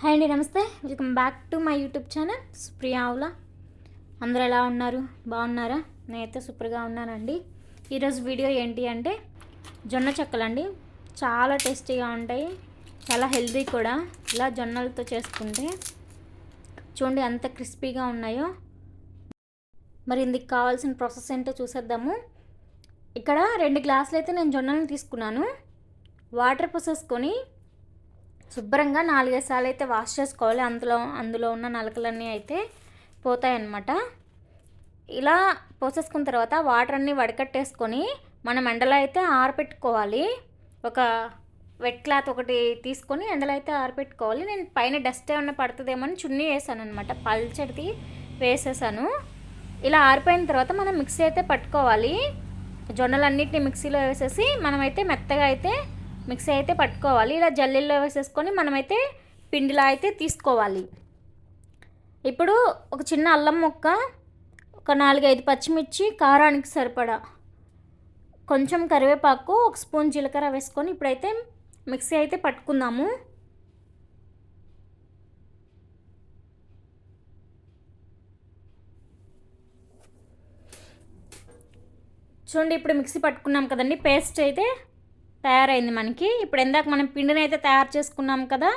Hi అండి నమస్తే. Welcome back to my YouTube channel. Supriya Avula. అందరూ ఎలా ఉన్నారు? బాగున్నారా? నేనైతే సూపర్గా ఉన్నానండి. ఈరోజు వీడియో ఏంటి అంటే జొన్న చెక్కలండి. చాలా టేస్టీగా ఉంటాయి. చాలా హెల్దీ కూడా. ఇలా జొన్నలతో చేసుకుంటే చూడండి ఎంత క్రిస్పీగా ఉన్నాయో. మరి ఇందుకు కావాల్సిన ప్రాసెస్ ఏంటో చూసేద్దాము. ఇక్కడ రెండు గ్లాసులు అయితే నేను జొన్నలను తీసుకున్నాను. వాటర్ పోసేసుకొని శుభ్రంగా నాలుగైదు సార్లు అయితే వాష్ చేసుకోవాలి. అందులో అందులో ఉన్న నలకలన్నీ అయితే పోతాయన్నమాట. ఇలా పోసేసుకున్న తర్వాత వాటర్ అన్నీ వడకట్టేసుకొని మనం ఎండలో అయితే ఆరపెట్టుకోవాలి. ఒక వెట్ క్లాత్ ఒకటి తీసుకొని ఎండలో అయితే ఆరపెట్టుకోవాలి. నేను పైన డస్ట్ ఏమన్నా పడుతుందేమో అని చున్నీ వేసాను అనమాట పల్చడిది వేసేసాను. ఇలా ఆరిపోయిన తర్వాత మనం మిక్సీ అయితే పట్టుకోవాలి. జొన్నలన్నిటిని మిక్సీలో వేసేసి మనమైతే మెత్తగా అయితే మిక్సీ అయితే పట్టుకోవాలి. ఇలా జల్లీల్లో వేసేసుకొని మనమైతే పిండిలా అయితే తీసుకోవాలి. ఇప్పుడు ఒక చిన్న అల్లం ముక్క ఒక నాలుగైదు పచ్చిమిర్చి కారానికి సరిపడా కొంచెం కరివేపాకు ఒక స్పూన్ జీలకర్ర వేసుకొని ఇప్పుడైతే మిక్సీ అయితే పట్టుకుందాము. చూడండి ఇప్పుడు మిక్సీ పట్టుకున్నాం కదండి. పేస్ట్ అయితే తయారైంది మనకి. ఇప్పుడు ఎందాక మనం పిండిని అయితే తయారు చేసుకున్నాం కదా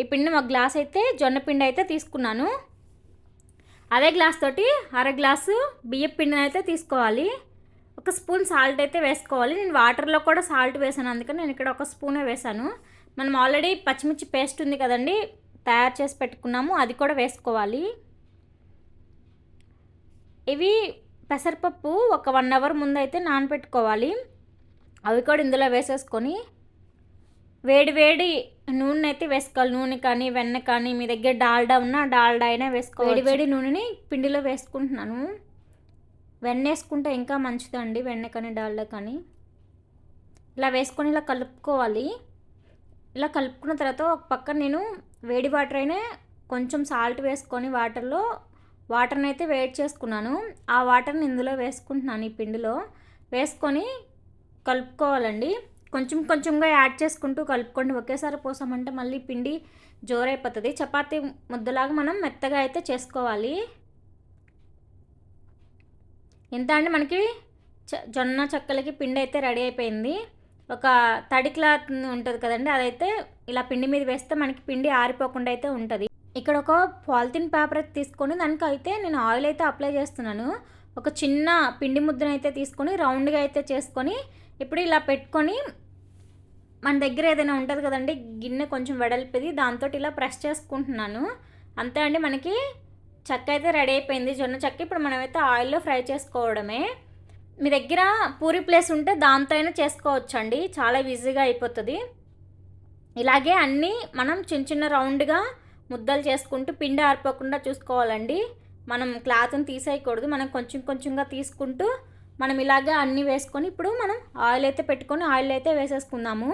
ఈ పిండిని ఒక గ్లాస్ అయితే జొన్న పిండి అయితే తీసుకున్నాను. అదే గ్లాస్ తోటి అర గ్లాసు బియ్య పిండిని అయితే తీసుకోవాలి. ఒక స్పూన్ సాల్ట్ అయితే వేసుకోవాలి. నేను వాటర్లో కూడా సాల్ట్ వేసాను అందుకని నేను ఇక్కడ ఒక స్పూనే వేసాను. మనం ఆల్రెడీ పచ్చిమిర్చి పేస్ట్ ఉంది కదండి తయారు చేసి పెట్టుకున్నాము అది కూడా వేసుకోవాలి. ఇవి పెసరపప్పు ఒక వన్ అవర్ ముందు అయితే నానబెట్టుకోవాలి. అవి కూడా ఇందులో వేసేసుకొని వేడి వేడి నూనె అయితే వేసుకోవాలి. నూనె కానీ వెన్న కానీ మీ దగ్గర డాల్డా ఉన్నా డాల్డా అయినా వేసుకోవాలి వేడి వేడి నూనెని పిండిలో వేసుకుంటున్నాను. వెన్న వేసుకుంటే ఇంకా మంచిదండి వెన్న కానీ డాల్డా కానీ. ఇలా వేసుకొని ఇలా కలుపుకోవాలి. ఇలా కలుపుకున్న తర్వాత ఒక పక్క నేను వేడి వాటర్ అయినా కొంచెం సాల్ట్ వేసుకొని వాటర్లో వాటర్ని అయితే వేడి చేసుకున్నాను. ఆ వాటర్ని ఇందులో వేసుకుంటున్నాను ఈ పిండిలో. వేసుకొని కలుపుకోవాలండి. కొంచెం కొంచెంగా యాడ్ చేసుకుంటూ కలుపుకోండి. ఒకేసారి పోసామంటే మళ్ళీ పిండి జోరైపోతుంది. చపాతీ ముద్దలాగా మనం మెత్తగా అయితే చేసుకోవాలి. ఎంత అండి మనకి? జొన్న చెక్కలకి పిండి అయితే రెడీ అయిపోయింది. ఒక తడి క్లాత్ ఉంటుంది కదండి అదైతే ఇలా పిండి మీద వేస్తే మనకి పిండి ఆరిపోకుండా అయితే ఉంటుంది. ఇక్కడ ఒక పాలిథిన్ పేపర్ అయితే తీసుకొని దానికి అయితే నేను ఆయిల్ అయితే అప్లై చేస్తున్నాను. ఒక చిన్న పిండి ముద్దను అయితే తీసుకొని రౌండ్గా అయితే చేసుకొని ఇప్పుడు ఇలా పెట్టుకొని మన దగ్గర ఏదైనా ఉంటుంది కదండి గిన్నె కొంచెం వెడల్పిది దాంతో ఇలా ప్రెస్ చేసుకుంటున్నాను. అంతే అండి మనకి చెక్క అయితే రెడీ అయిపోయింది. జొన్న చెక్క ఇప్పుడు మనమైతే ఆయిల్లో ఫ్రై చేసుకోవడమే. మీ దగ్గర పూరి ప్లేస్ ఉంటే దాంతో అయినా చేసుకోవచ్చు అండి చాలా ఈజీగా అయిపోతుంది. ఇలాగే అన్నీ మనం చిన్న చిన్న రౌండ్గా ముద్దలు చేసుకుంటూ పిండి ఆరిపోకుండా చూసుకోవాలండి. మనం క్లాత్ని తీసేయకూడదు. మనం కొంచెం కొంచెంగా తీసుకుంటూ మనం ఇలాగే అన్నీ వేసుకొని ఇప్పుడు మనం ఆయిల్ అయితే పెట్టుకొని ఆయిల్ అయితే వేసేసుకుందాము.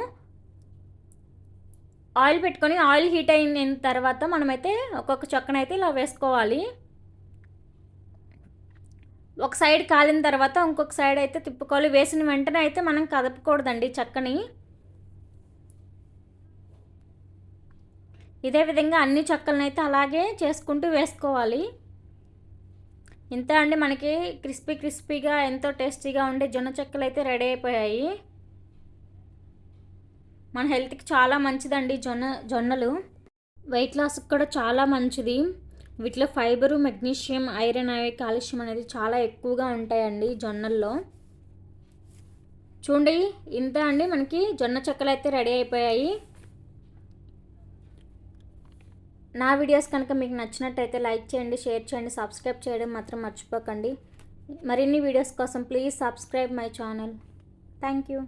ఆయిల్ పెట్టుకొని ఆయిల్ హీట్ అయిన తర్వాత మనమైతే ఒక్కొక్క చొక్కనైతే ఇలా వేసుకోవాలి. ఒక సైడ్ కాలిన తర్వాత ఇంకొక సైడ్ అయితే తిప్పుకోవాలి. వేసిన వెంటనే అయితే మనం కదపకూడదండి చక్కని. ఇదే విధంగా అన్ని చక్కలను అయితే అలాగే చేసుకుంటూ వేసుకోవాలి. ఇంత అండి మనకి క్రిస్పీ క్రిస్పీగా ఎంతో టేస్టీగా ఉండే జొన్న చెక్కలు అయితే రెడీ అయిపోయాయి. మన హెల్త్కి చాలా మంచిదండి జొన్న జొన్నలు. వెయిట్ లాస్కి కూడా చాలా మంచిది. వీటిలో ఫైబరు మెగ్నీషియం ఐరన్ అవి కాల్షియం అనేది చాలా ఎక్కువగా ఉంటాయండి జొన్నల్లో. చూడండి ఇంత అండి మనకి జొన్న చెక్కలు అయితే రెడీ అయిపోయాయి. నా వీడియోస్ కనుక మీకు నచ్చినట్టయితే లైక్ చేయండి షేర్ చేయండి సబ్స్క్రైబ్ చేయడం మాత్రం మర్చిపోకండి. మరిన్ని వీడియోస్ కోసం please subscribe my channel. Thank you.